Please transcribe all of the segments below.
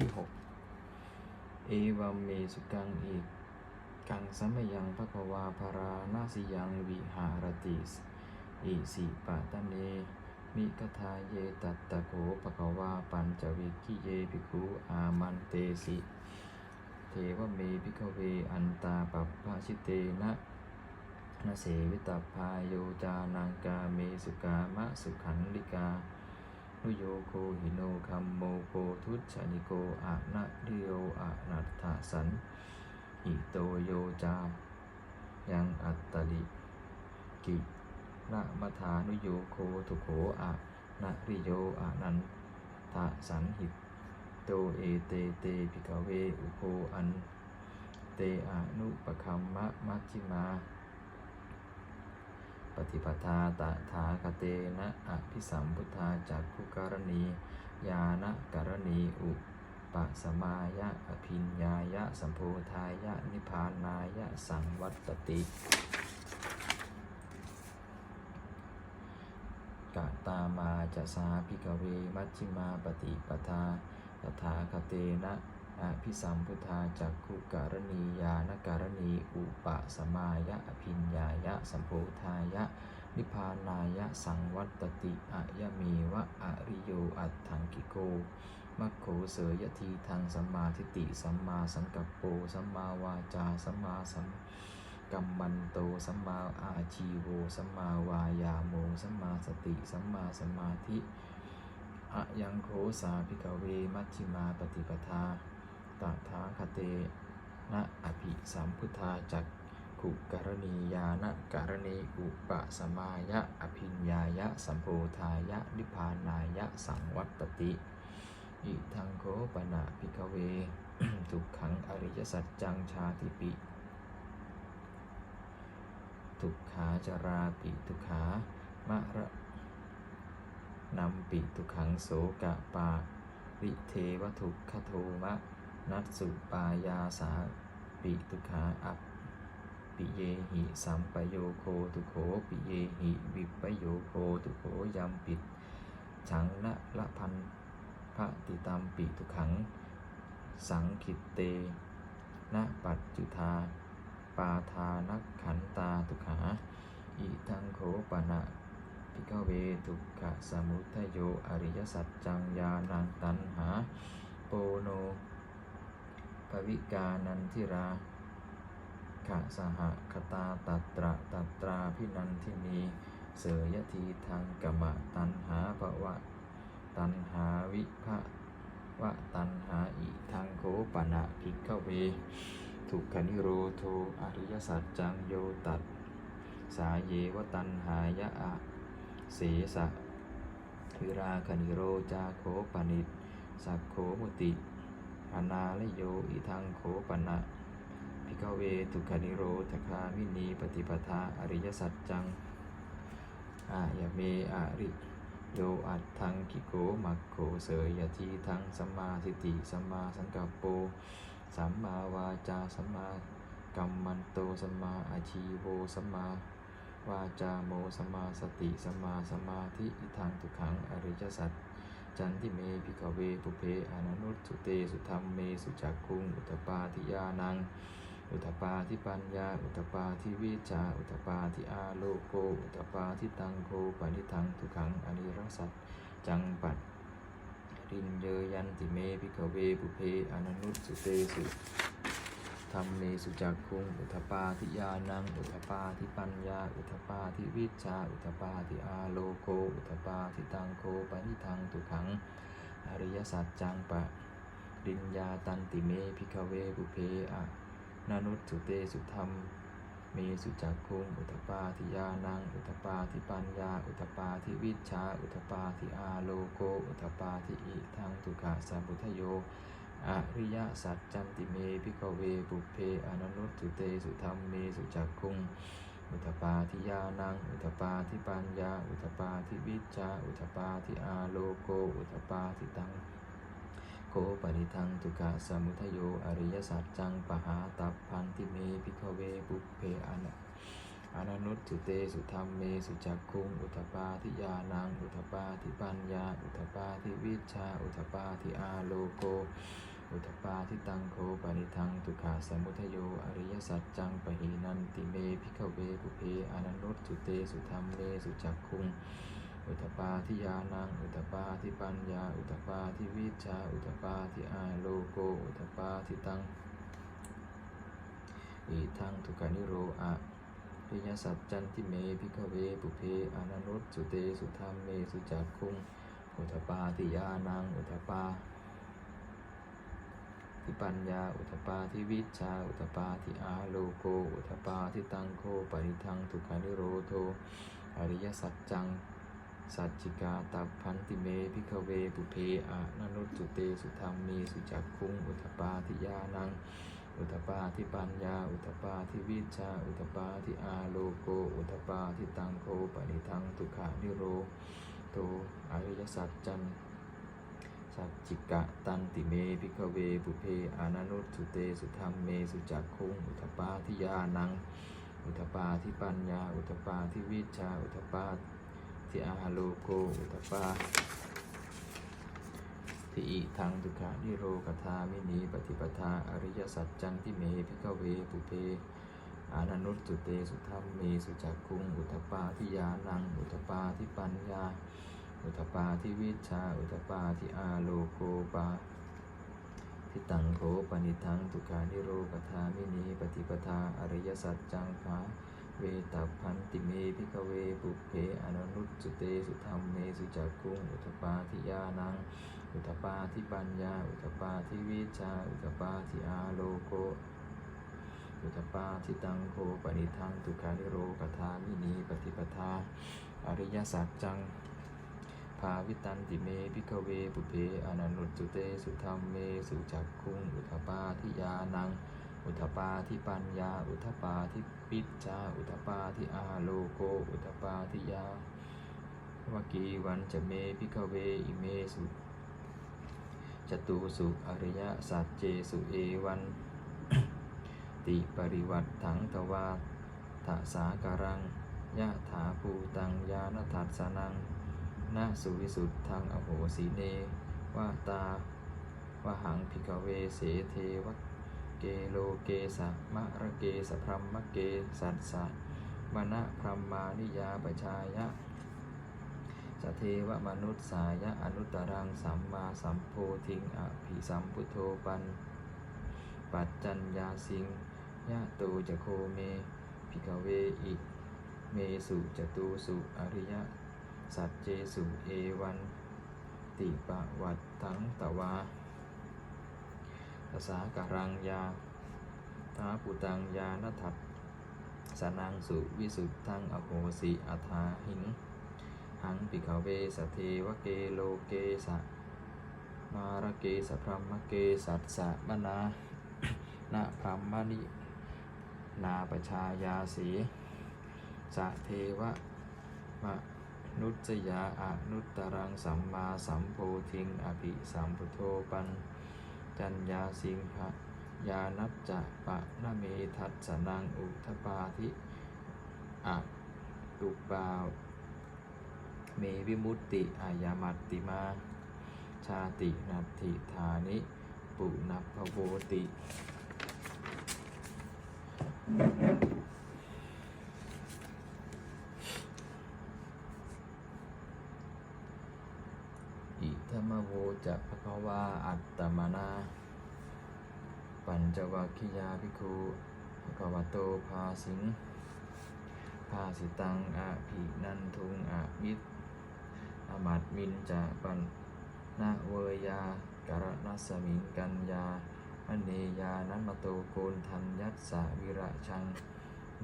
ที่หกเอวัมเมสุกังอีกกังสัมยังภควาภารานาสิยังวิหารติสอิสิปะตะเนมิกทาเยตัตตะโขภควาปัญจวิกิเยภิกขุอามันเตสิเทวเมภิกขเวอันตาปัปปะชิเตนะนาเสวิตาพายโยจานังกาเมสุกามะสุขันลิกา นุโยโคหิโนคัมโมโกทุชานิโกอะนะริโยอะนัตถสันหิโตโยจา ยังอัตตลิกินะมัทานุโยโคทุโขอะนะริโยอะนันทะสันหิโตเอเตเตภิกขเวอุโคอัน เตอนุปคัมมะมัชฌิมา ฏิปทาตถาคเตนะอภิสัมพุทธาจากขุกรณียานะการณีอุปสมายะอภิญญายะสัมโพธายะนิพพานายะสังวัตติกะตามาจะสาพิกเวมัชฌิมาปฏิปทาตถาคเตนะ อภิสัมพุทธาจักขุการณียานการณีอุปสมายะอภิญญายะสัมโพธายะ นิพานายะสังวัตติอะยะเมวะอริโยอัตถังกิโกมัคโขเสยทีทางสัมมาทิฏฐิสัมมาสังกัปโปสัมมาวาจาสัมมาสัมกัมมันโตสัมมาอาชีโวสัมมาวายาโมสัมมาสติสัมมาสมาธิอะยังโคสาภิกเวมัชฌิมาปฏิปทา ตถาคเตนะอภิสัมพุทธาจักขุการณียานการณีอุปสมายะอภิญญายะสัมโพธายะนิพานายะสังวัตติ อิทังโคปนะภิกเวทุกขังอริยสัจจังชาติปิ ทุกขาจาราปิทุกขามะระนำปิทุกขังโสกะปาวิเทวทุกขโทมะ นัสสุปายาสาปิทุขาอัปปิเยหิสัมปโยโคทุโขปิเยหิวิปโยโคทุโขยัมปิดฉังนะละพันพระติตามปิทุขัง สังคิตเตนะปัจจุธาปาทานักขันตาทุขา อิทังโขปะนะพิกเวทุกขสมุทโยอริยสัจจังยานังตันหา โปโน ภวิกานันทิราขะสหคตาตัตระตัตราพินันทินีเสยทีทางกมะตันหาภวะ ตันหาวิภะวะตันหาอิทังโคปะนะพิกเวทุกขนิโรโทอริยสัจจังโยตัดสาเยวตันหายะอะเสสะวิราคนิโรจาโคปนิตสักโขมุติ อนาลโยอิทังโขปนะพิกเวทุกขนิโรธคามินีปฏิปทาอริยสัจจังอายเมอาริโยอัตทังกิโกมัคโขเสยยทีทังสัมมาทิฏฐิสัมมาสังกัปโปสัมมาวาจาสัมมากัมมันโตสัมมาอาชีโวสัมมาวาจาโมสัมมาสติสัมมาสมาธิอิทังทุกขังอริยสัจ จันทิเมพิกเวปุเพอนันุตสุเตสุธรรมเมสุจักคุงอุตตปาทิยานัง อุตตปาทิปัญญา อุตตปาทิวิจา อุตตปาทิอาโลโก อุตตปาทิตังโกปนิทังทุขังอนิรัสัจจังปัตรินเยยันติเมพิกเวปุเพอนันุตสุเตสุ ธรรมเมสุจักคุงอุทปาทิยานังอุทปาทิปัญญา อุทปาทิวิชา อุทปาทิอาโลโก อุทปาทิตังโคปนิทังทุขัง อริยสัจจังปะริญญาตันติเมพิกเวปุเพอะนานุสุเตสุธรรมเมสุจักคุงอุทปาทิยานัง อุทปาทิปัญญา อุทปาทิวิชา อุทปาทิอาโลโก อุทปาทิอิทังทุขะสัมพุทโย อริยสัจจันติเมพิกเวปุเพอนันุตสุเตสุธรรมเมสุจักคุงอุทปาทิยานัง อุทปาทิปัญญา อุทปาทิวิชา อุทปาทิอาโลโก อุทปาทิตังโคปริทังทุกะสมุทโย อริยสัจจังปหาตัพพันติเมพิกเวปุเพอนะอนันุตสุเตสุธรรมเมสุจักคุง อุทปาทิยานัง อุทปาทิปัญญา อุทปาทิวิชา อุทปาทิอาโลโก อุทปปาทิตังโคปนิทังทุกขาสมุทโยอริยสัจจังปะหีนันติเมพิขเวปุเพอนันนุตสุเตสุธรรมเมสุจักคุงอุทปาทิยานังอุทปาทิปัญญา อุทปาทิวิชา อุทปาทิอาโลโก อุทปาทิตังอีทังทุกานิโรอะริยสัจจันติเมพิขเวปุเพอนันนุตสุเตสุธรรมเมสุจักคุงอุทปาทิยานังอุทปา ทิปัญญาอุทปาทิวิชาอุทปาทิอาโลโกอุทปาทิตังโคปริทังทุกขานิโรโทอริยสัจจังสัจจิกาตัพพันติเมพิขเวปุเพอะนนุสุเตสุธรรมีสุจักคุงอุทปาทิยานังอุทปาทิปัญญา อุทปาทิวิชา อุทปาทิอาโลโก อุทปาทิตังโคปนิทังทุกขานิโรโตอริยสัจจัน สัจจิกะตันติเมพิขเวปุเพอานานุสุเตสุธรรมเมสุจักคุงอุทปาทิยานัง อุทปาทิปัญญา อุทปาทิวิชา อุทปาทิอาโลโกอุทปาทิอิทังทุกขานิโรกธามินีปฏิปทาอริยสัจจังที่เมพิขเวปุเพอานานุสุเตสุธรรมเมสุจักคุงอุทปาทิยานัง อุทปาทิปัญญา อุทปาทิวิชา อุทปาทิอาโลโกปาทิตังโขปนิทัง ทุกานิโรกธามินีปฏิปทาอริยสัจจังภาเวตัพพันติเมพิกเวปุเพอนุนุตสุเตสุธรรมเมสุจักคุงอุทปาทิยานัง อุทปาทิปัญญา อุทปาทิวิชา อุทปาทิอาโลโกอุทปาทิตังโคปนิทัง ทุกานิโรกธามินีปฏิปทาอริยสัจจัง ภาวิตันติเมพิกเวปุเพอนันนุตสุเตสุธรรมเมสุจักคุงอุทปาทิยานัง อุทปาทิปัญญา อุทปาทิปิจจาอุทปาทิอาโลโกอุทปาทิยาวกีวันจะเมพิกเวอิเมสุจตุสุอริยสัจเจสุเอวันติปริวัตถังทวาทสาการังยะถาภูตังยานทัสสนัง นาสุวิสุทธังอโหสีเนวาตาวหังพิกเวเสเทวะเกโลเกสะมะระเกสะพรมมะเกสัสสะมณะพรมมานิยาปชายะสเทวมนุษสายะอนุตตรังสัมมาสัมโพธิงอภิสัมพุทโธปัน ปัจจัญญาสิงยะตูจะโคเม พิกเวอิ เมสุจตูสุอริยะ สัจเจสุเอวันติปะวัตทังตวาภาษาการังยาทาปุตังยานทัตสนังสุวิสุทธังอโหสิอัฐาหิง หังปิขเวสเทวเกโลเกสะมารเกสะพรมเกสัสสะมนานาพรหมนินาปชายาสีสะเทวะมะ นุจยาอนุตตรังสัมมาสัมโพธิงอภิสัมพุทโธปันจัญญาสิงหะยานัจจะปะนะเมทัสสนังอุทปาทิอะตุปาเมวิมุตติอายามัตติมา ชาตินัตถิธานิ ปุณพโวติ อิ ธรรมโวจะภควาอัตตมนาปัญจวัคคิยาภิกขุภควโตภาสิงภาสิตังอะภินันทุงอะมิตอมัดมินจะปันนาเวยาการนัสมิงกัญญาอเนยานัมโตโกนทันยัสสะวิระชัง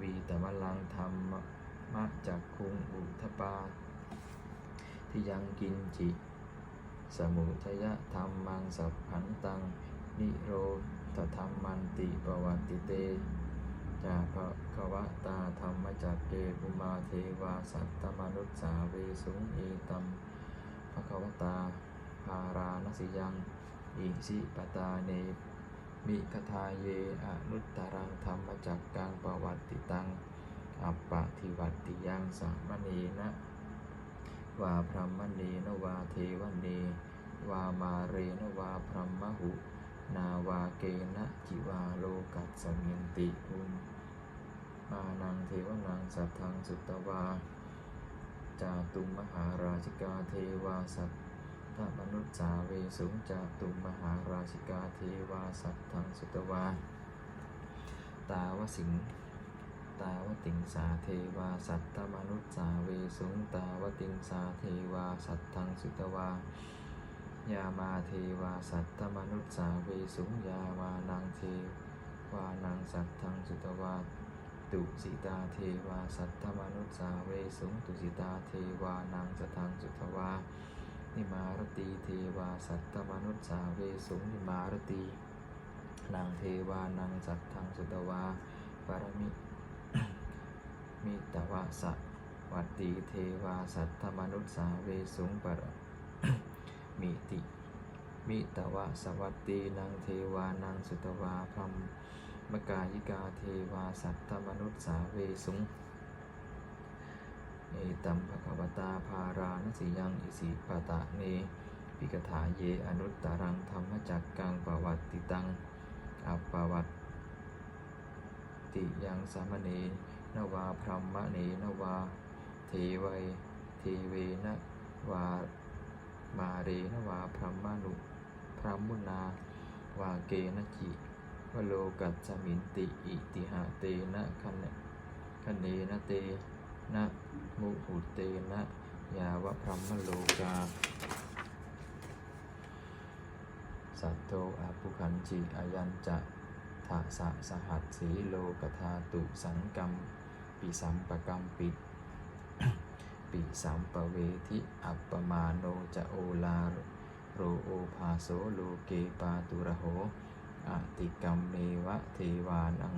วีตมลังธรรมมะจักคุงอุทปาที่ยังกินจิ สมุทยธรรมังสัพพันตัง นิโรธธรรมันติปวัตติเต จาภควตาธรรมจักเกปุมาเทวาสัตตมนุษสาเวสุงเอตัมภควตาภารานสิยัง อิสิปตาเนมิคทาเยอนุตตรังธรรมจักกังปวัตติตัง อัปปะทิวัตติยังสามเณนะ วาพรหมเนนวาเทวเนวามาเรนวาพรหมหุ นาวาเกนะจิวาโลกัสมินติอุมมานังเทวนังสัทธังสุตตวา จาตุมมหาราชิกาเทวาสัตถมนุษย์สาเวสุงจาตุมมหาราชิกาเทวาสัตถังสุตวา ตาวสิง ตาวติงสาเทวาสัตถมนุษย์สาเวสุงตาวติงสาเทวาสัตถังสุตวายามาเทวาสัตถมนุษย์สาเวสุงยามานังเทวานังสัตถังสุตวาตุสิตาเทวาสัตถมนุษย์สาเวสุงตุสิตาเทวานังสัทธังสุตวานิมารตีเทวาสัตถมนุษย์สาเวสุงนิมารตีนางเทวานังสัตถังสุตวาปารมิ มิตวะสะวัตตีเทวาสัตถมนุษย์สาเวสุงปรมิติมิตวะสวัตตีนางเทวานังสุตวาพรมมกายิกาเทวาสัตถมนุษย์สาเวสุงเอตัมภควตาภารานสิยังอิสิปะตะเนปิกถาเยอนุตตรังธรรมจักกังปวัตติตังอัปปวัตติยังสามเณ นวาพรหมเนนวาเทวัยเทเวนวามาเรนวาพรหมนุพรหมุนาวาเกนะจิวโลกัจจมินติอิติหะเตนะคันเนคันเนนะเตนะมุหุเตนะยาวะพรหมโลกาสัตโตอาภุขันจิอายัญจะทะสะสหัสสีโลกธาตุสังกรรม ปิสัมปกรรมปิปิสัมปเวทิอัปปมาโนจะโอลาโรโอภาโสโลเกปาตุระโหอติกรรมเมวะเทวานัง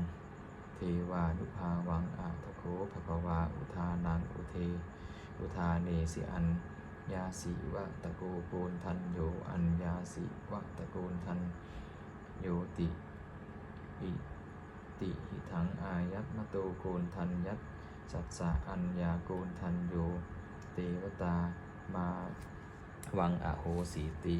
เทวานุภาวังอาทโคภควาอุทานังอุเท อุทาเนสิอันยาสีวะตะโกโกนทันโยอันยาสีวะตะโกนทันโยติอิ ติหิถังอายัตมะโตโกนทันยัตสัสสะอัญญาโกนทันโยเตวตามาวังอโหสีติ